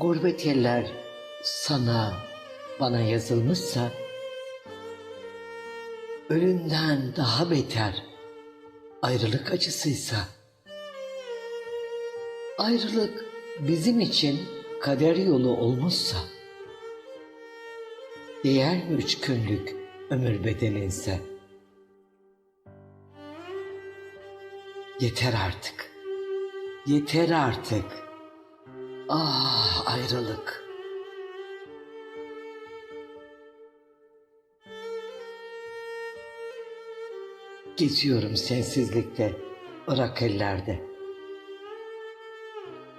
gurbet yerler sana, bana yazılmışsa, ölümden daha beter ayrılık acısıysa, ayrılık bizim için kader yolu olmuşsa, değer mi üç günlük ömür bedelinse? Yeter artık. Yeter artık. Ah ayrılık. Geziyorum sensizlikte, ırak ellerde.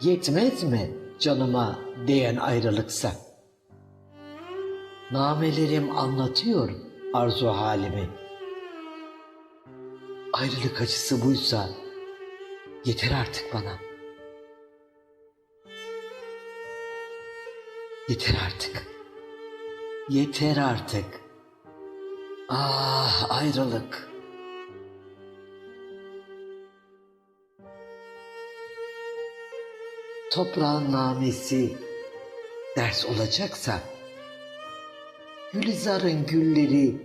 Yetmez mi canıma değen ayrılıksa? Namelerim anlatıyor arzu halimi. Ayrılık acısı buysa yeter artık bana. Yeter artık. Yeter artık. Ah ayrılık. Toprağın namesi ders olacaksa Gülizar'ın gülleri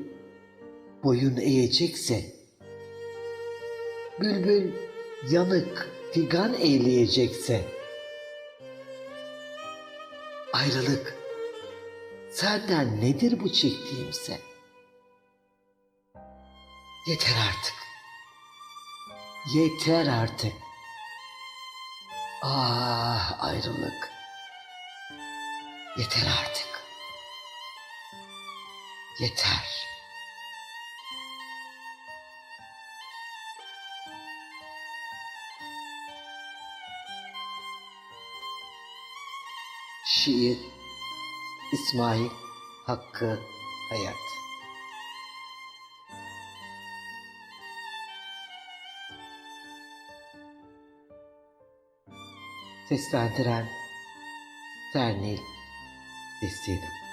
boyun eğecekse Bülbül yanık figan eğleyecekse Ayrılık senden nedir bu çektiğimse? Yeter artık. Yeter artık. Ah ayrılık. Yeter artık. Yeter. Şiir İsmail Hakkı Hayat. Seslendiren Sernil Destina